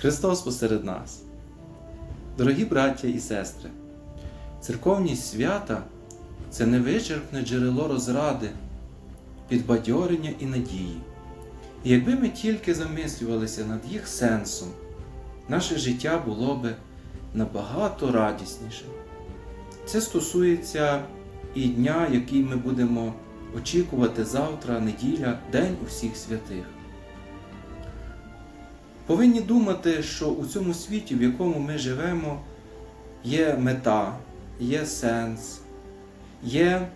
Христос посеред нас. Дорогі браття і сестри, церковність свята це невичерпне джерело розради, підбадьорення і надії. І якби ми тільки замислювалися над їх сенсом, наше життя було би набагато радіснішим. Це стосується і дня, який ми будемо очікувати завтра, неділя, День усіх святих. Повинні думати, що у цьому світі, в якому ми живемо, є мета, є сенс, є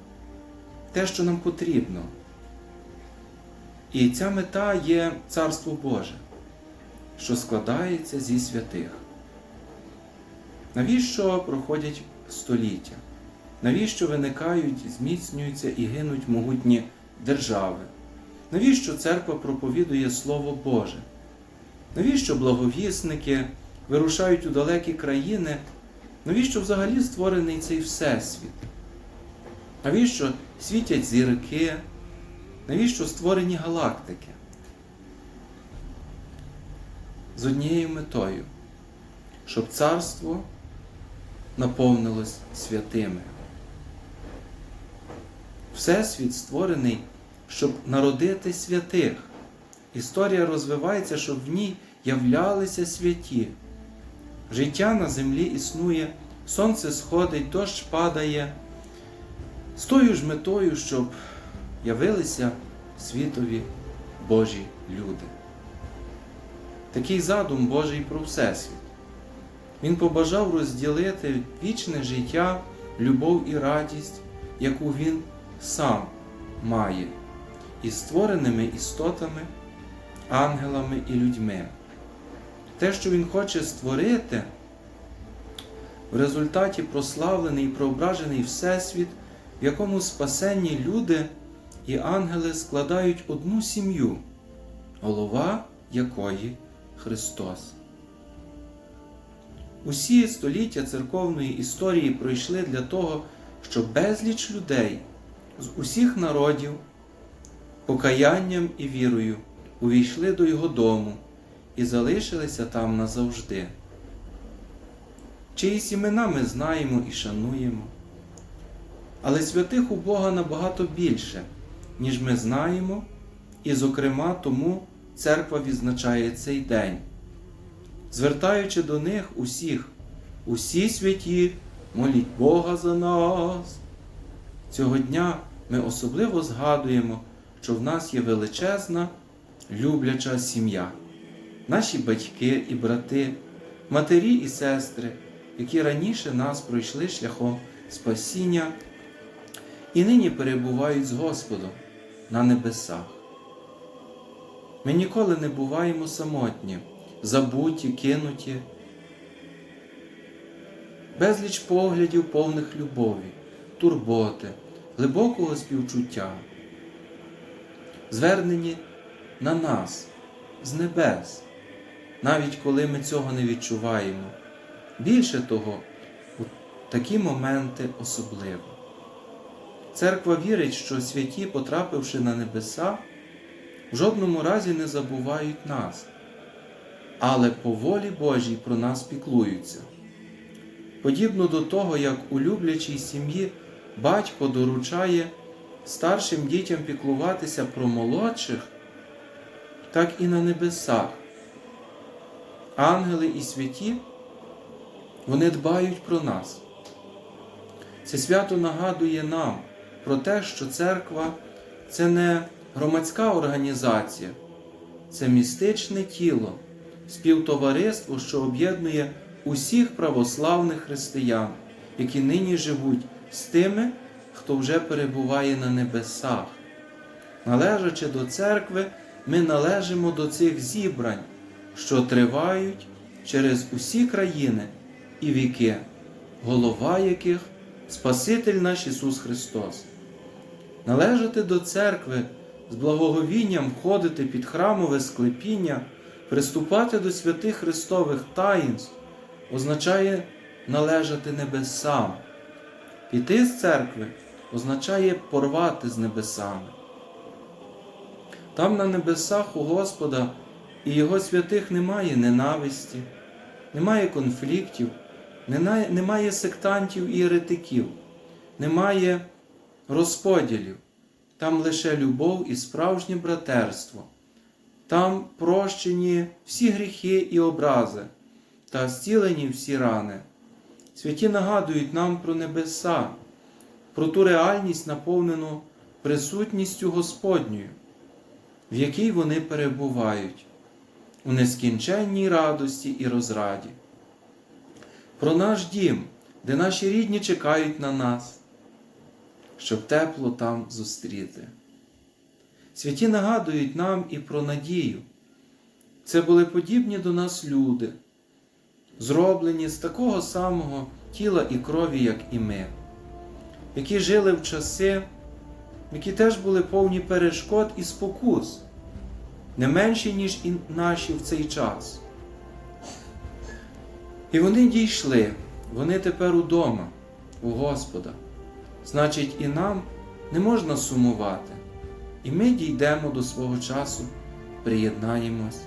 те, що нам потрібно. І ця мета є Царство Боже, що складається зі святих. Навіщо проходять століття? Навіщо виникають, зміцнюються і гинуть могутні держави? Навіщо церква проповідує Слово Боже? Навіщо благовісники вирушають у далекі країни? Навіщо взагалі створений цей Всесвіт? Навіщо світять зірки? Навіщо створені галактики? З однією метою, щоб царство наповнилось святими. Всесвіт створений, щоб народити святих. Історія розвивається, щоб в ній являлися святі. Життя на землі існує, сонце сходить, дощ падає, з тою ж метою, щоб явилися світові Божі люди. Такий задум Божий про Всесвіт. Він побажав розділити вічне життя, любов і радість, яку він сам має, із створеними істотами, ангелами і людьми. Те, що він хоче створити, в результаті прославлений і преображений Всесвіт, в якому спасенні люди і ангели складають одну сім'ю, голова якої Христос. Усі століття церковної історії пройшли для того, щоб безліч людей з усіх народів, покаянням і вірою увійшли до Його дому і залишилися там назавжди. Чиїсь імена ми знаємо і шануємо. Але святих у Бога набагато більше, ніж ми знаємо, і, зокрема, тому церква відзначає цей день, звертаючи до них усіх, усі святі, моліть Бога за нас. Цього дня ми особливо згадуємо, що в нас є величезна, любляча сім'я, наші батьки і брати, матері і сестри, які раніше нас пройшли шляхом спасіння і нині перебувають з Господом на небесах. Ми ніколи не буваємо самотні, забуті, кинуті, безліч поглядів повних любові, турботи, глибокого співчуття, звернені на нас з небес, навіть коли ми цього не відчуваємо. Більше того, у такі моменти особливо. Церква вірить, що святі, потрапивши на небеса, в жодному разі не забувають нас, але по волі Божій про нас піклуються. Подібно до того, як у люблячій сім'ї батько доручає старшим дітям піклуватися про молодших, так і на небесах. Ангели і святі, вони дбають про нас. Це свято нагадує нам про те, що церква це не громадська організація, це містичне тіло, співтовариство, що об'єднує усіх православних християн, які нині живуть з тими, хто вже перебуває на небесах. Належачи до церкви, ми належимо до цих зібрань, що тривають через усі країни і віки, голова яких Спаситель наш Ісус Христос. Належати до церкви з благоговінням входити під храмове склепіння, приступати до святих Христових таїнств, означає належати небесам. Піти з церкви означає порвати з небесами. Там на небесах у Господа і Його святих немає ненависті, немає конфліктів, немає сектантів і еретиків, немає розподілів. Там лише любов і справжнє братерство. Там прощені всі гріхи і образи та зцілені всі рани. Святі нагадують нам про небеса, про ту реальність, наповнену присутністю Господньою, в якій вони перебувають, у нескінченній радості і розраді. Про наш дім, де наші рідні чекають на нас, щоб тепло там зустріти. Святі нагадують нам і про надію. Це були подібні до нас люди, зроблені з такого самого тіла і крові, як і ми, які жили в часи, які теж були повні перешкод і спокус, не менші, ніж і наші в цей час. І вони дійшли, вони тепер удома, у Господа. Значить, і нам не можна сумувати. І ми дійдемо до свого часу, приєднаємось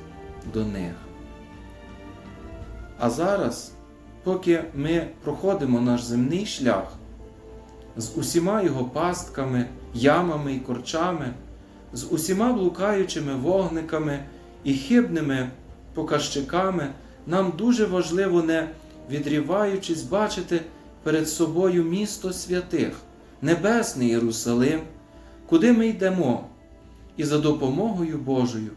до них. А зараз, поки ми проходимо наш земний шлях з усіма його пастками, ямами і корчами, з усіма блукаючими вогниками і хибними показчиками, нам дуже важливо, не відріваючись, бачити перед собою місто святих, небесний Єрусалим, куди ми йдемо, і за допомогою Божою,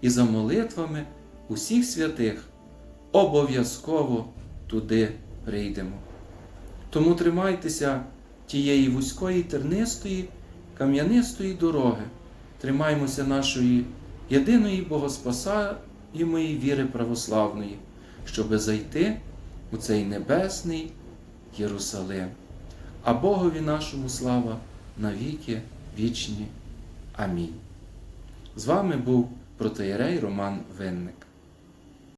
і за молитвами усіх святих обов'язково туди прийдемо. Тому тримайтеся тієї вузької тернистої, кам'янистої дороги, тримаймося нашої єдиної богоспасаємої віри православної, щоби зайти у цей небесний Єрусалим. А Богові нашому слава навіки вічні. Амінь. З вами був протеєрей Роман Винник.